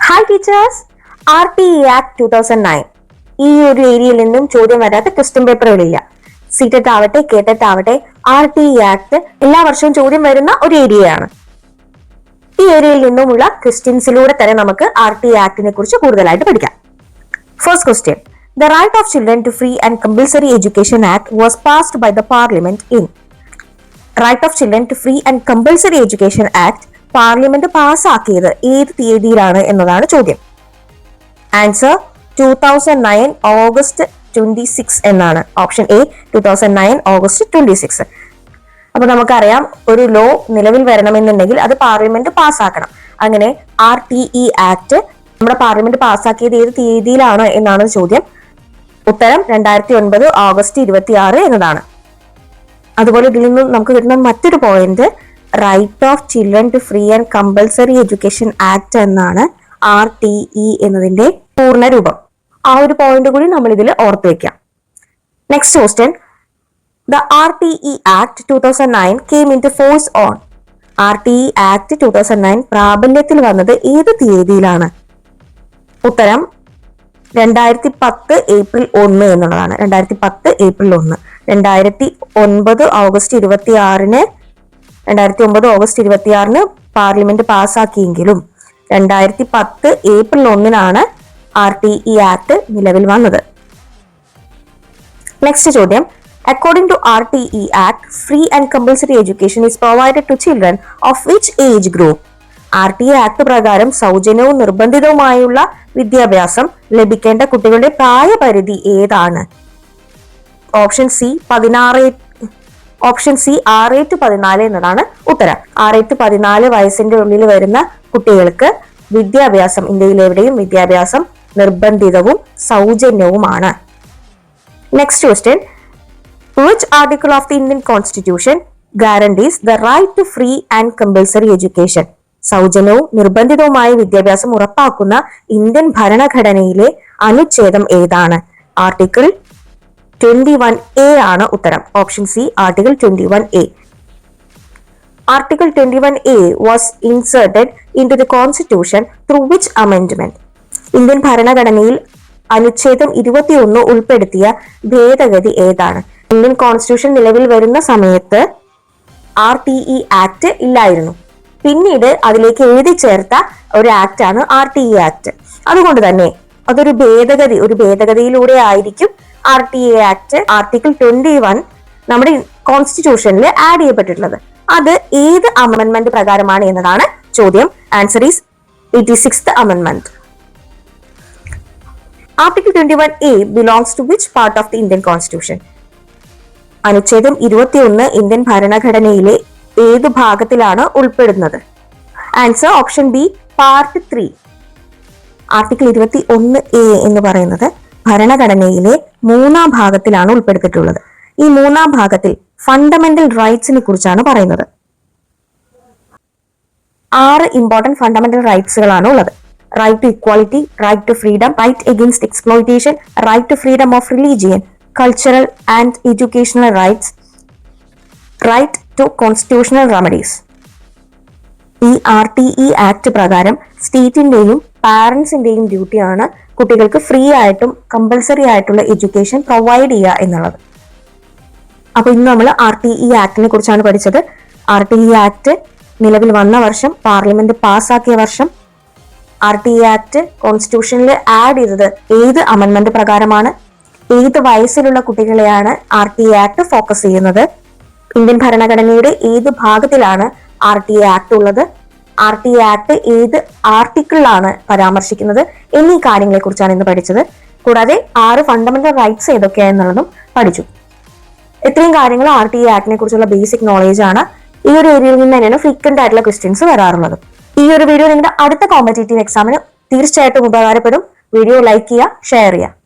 Hi teachers R T E act two thousand nine ഈ ഒരു ഏരിയയിൽ നിന്നും ചോദ്യം വരാത്ത ക്വസ്റ്റ്യൻ പേപ്പറുകളില്ല സീറ്ററ്റ് ആവട്ടെ കേട്ടറ്റ് ആവട്ടെ ആർ ടി ഇ ആക്ട് എല്ലാ വർഷവും ചോദ്യം വരുന്ന ഒരു ഏരിയയാണ്. ഈ ഏരിയയിൽ നിന്നുമുള്ള ക്വസ്റ്റ്യൻസിലൂടെ തന്നെ നമുക്ക് ആർ ടി ഇ ആക്ടിനെ കുറിച്ച് കൂടുതലായിട്ട് പഠിക്കാം. First question the right of children to free and compulsory education act was passed by the parliament in right of children to free and compulsory education act parliament പാസ്സാക്കിയത് ഏത് തീയതിയിലാണ് എന്നതാണ് ചോദ്യം. Answer two thousand nine August twenty six എന്നാണ്. Option A two thousand nine August twenty six അപ്പൊ നമുക്കറിയാം ഒരു law നിലവിൽ വരണമെന്നുണ്ടെങ്കിൽ അത് പാർലമെന്റ് പാസ്സാക്കണം. അങ്ങനെ ആർ ടി ഇ ആക്ട് നമ്മുടെ പാർലമെന്റ് പാസ്സാക്കിയത് ഏത് തീയതിയിലാണ് എന്നാണ് ചോദ്യം. ഉത്തരം രണ്ടായിരത്തി ഒൻപത് ഓഗസ്റ്റ് ഇരുപത്തി ആറ് എന്നതാണ്. അതുപോലെ ഇതിൽ നിന്ന് നമുക്ക് കിട്ടുന്ന മറ്റൊരു point right of children to free and compulsory education act എന്നാണ് ആർ ടി ഇ എന്നതിന്റെ പൂർണ രൂപം ആ ഒരു പോയിന്റ് കൂടി നമ്മൾ ഇതിൽ ഓർത്ത് വെക്കാം next question the R T E act two thousand nine came into force on R T E act two thousand nine പ്രാബല്യത്തിൽ വന്നത് ഏത് തീയതിയിലാണ്? ഉത്തരം രണ്ടായിരത്തി പത്ത് ഏപ്രിൽ ഒന്ന് എന്നുള്ളതാണ്. രണ്ടായിരത്തി പത്ത് ഏപ്രിൽ ഒന്ന്. രണ്ടായിരത്തി ഒൻപത് ഓഗസ്റ്റ് ഇരുപത്തി ആറിന് രണ്ടായിരത്തി ഒമ്പത് ഓഗസ്റ്റ് ഇരുപത്തിയാറിന് പാർലമെന്റ് പാസ്സാക്കിയെങ്കിലും രണ്ടായിരത്തി പത്ത് ഏപ്രിൽ ഒന്നിനാണ് ആർ ടി ഇ ആക്ട് നിലവിൽ വന്നത്. നെക്സ്റ്റ് ചോദ്യം. According to R T E act free and compulsory education is provided to children of which age group R T A act പ്രകാരം സൗജന്യവും നിർബന്ധിതവുമായുള്ള വിദ്യാഭ്യാസം ലഭിക്കേണ്ട കുട്ടികളുടെ പ്രായപരിധി ഏതാണ്? ഓപ്ഷൻ സി പതിനാറ് ഓപ്ഷൻ സി ആറ് ടു പതിനാല് എന്നതാണ് ഉത്തരം. ആറ് ടു പതിനാല് വയസ്സിന്റെ ഉള്ളിൽ വരുന്ന കുട്ടികൾക്ക് വിദ്യാഭ്യാസം ഇന്ത്യയിലെവിടെയും വിദ്യാഭ്യാസം നിർബന്ധിതവും സൗജന്യവുമാണ്. Next question which article of the Indian constitution guarantees the right to free and compulsory education സൗജന്യവും നിർബന്ധിതവുമായ വിദ്യാഭ്യാസം ഉറപ്പാക്കുന്ന ഇന്ത്യൻ ഭരണഘടനയിലെ അനുച്ഛേദം ഏതാണ്? ആർട്ടിക്കിൾ ട്വന്റി വൺ എ ആണ് ഉത്തരം. Option C article twenty one A A was inserted into the constitution through which amendment Indian ഭരണഘടനയിൽ അനുച്ഛേദം ഇരുപത്തിയൊന്ന് ഉൾപ്പെടുത്തിയ ഭേദഗതി ഏതാണ്? ഇന്ത്യൻ കോൺസ്റ്റിറ്റ്യൂഷൻ നിലവിൽ വരുന്ന സമയത്ത് ആർ ടി ഇ ആക്ട് ഇല്ലായിരുന്നു. പിന്നീട് അതിലേക്ക് എഴുതി ചേർത്ത ഒരു ആക്ട് ആണ് ആർ ടി ഇ ആക്ട് അതുകൊണ്ട് തന്നെ അതൊരു ഭേദഗതി ഒരു ഭേദഗതിയിലൂടെ ആയിരിക്കും R T A act article twenty one നമ്മുടെ കോൺസ്റ്റിറ്റ്യൂഷനിൽ ആഡ് ചെയ്യപ്പെട്ടിട്ടുള്ളത്. അത് ഏത് അമെന്റ്മെന്റ് പ്രകാരമാണ് എന്നതാണ് ചോദ്യം. Answer is eighty six amendment article twenty one A belongs to which part of the Indian constitution അനുച്ഛേദം ഇരുപത്തിയൊന്ന് ഇന്ത്യൻ ഭരണഘടനയിലെ ഏത് ഭാഗത്തിലാണ് ഉൾപ്പെടുന്നത്? Answer option B part three article ഇരുപത്തി ഒന്ന് എ എന്ന് പറയുന്നത് ഭരണഘടനയിലെ മൂന്നാം ഭാഗത്തിലാണ് ഉൾപ്പെടുത്തിയിട്ടുള്ളത്. ഈ മൂന്നാം ഭാഗത്തിൽ ഫണ്ടമെന്റൽ റൈറ്റ്സിനെ കുറിച്ചാണ് പറയുന്നത്. ആറ് ഇമ്പോർട്ടന്റ് ഫണ്ടമെന്റൽ റൈറ്റ്സുകളാണ് ഉള്ളത് right to equality right to freedom right against exploitation right to freedom of religion cultural and educational rights right to constitutional remedies ഈ ആർ ടി ഇ ആക്ട് പ്രകാരം സ്റ്റേറ്റിന്റെയും പാരന്റ്സിന്റെയും ഡ്യൂട്ടിയാണ് കുട്ടികൾക്ക് ഫ്രീ ആയിട്ടും കമ്പൽസറി ആയിട്ടുള്ള എഡ്യൂക്കേഷൻ പ്രൊവൈഡ് ചെയ്യുക എന്നുള്ളത്. അപ്പൊ ഇന്ന് നമ്മൾ ആർ ടി ഇ ആക്ടിനെ കുറിച്ചാണ് പഠിച്ചത്. ആർ ടി ഇ ആക്ട് നിലവിൽ വന്ന വർഷം പാർലമെന്റ് പാസ്സാക്കിയ വർഷം. ആർ ടി ഇ ആക്ട് കോൺസ്റ്റിറ്റ്യൂഷനിൽ ആഡ് ചെയ്തത് ഏത് അമെന്മെന്റ് പ്രകാരമാണ്? ഏത് വയസ്സിലുള്ള കുട്ടികളെയാണ് R T E act focus ചെയ്യുന്നത്? ഇന്ത്യൻ ഭരണഘടനയുടെ ഏത് ഭാഗത്തിലാണ് ആർ ടി എ ആക്ട് ഉള്ളത്? ആർ ടി ആക്ട് ഏത് ആർട്ടിക്കിളിലാണ് പരാമർശിക്കുന്നത് എന്നീ കാര്യങ്ങളെ കുറിച്ചാണ് ഇന്ന് പഠിച്ചത്. കൂടാതെ ആറ് ഫണ്ടമെന്റൽ റൈറ്റ്സ് ഏതൊക്കെയാണെന്നുള്ളതും പഠിച്ചു. ഇത്രയും കാര്യങ്ങൾ ആർ ടി എ ആക്ടിനെ കുറിച്ചുള്ള ബേസിക് നോളേജ് ആണ് ഈ ഒരു ഏരിയയിൽ നിന്ന് തന്നെയാണ് ഫ്രീക്വന്റ് ആയിട്ടുള്ള ക്വസ്റ്റ്യൻസ് വരാറുള്ളത്. ഈ ഒരു വീഡിയോ നിങ്ങളുടെ അടുത്ത കോമ്പറ്റേറ്റീവ് എക്സാമിന് തീർച്ചയായിട്ടും ഉപകാരപ്പെടും. വീഡിയോ ലൈക്ക് ചെയ്യുക ഷെയർ ചെയ്യുക.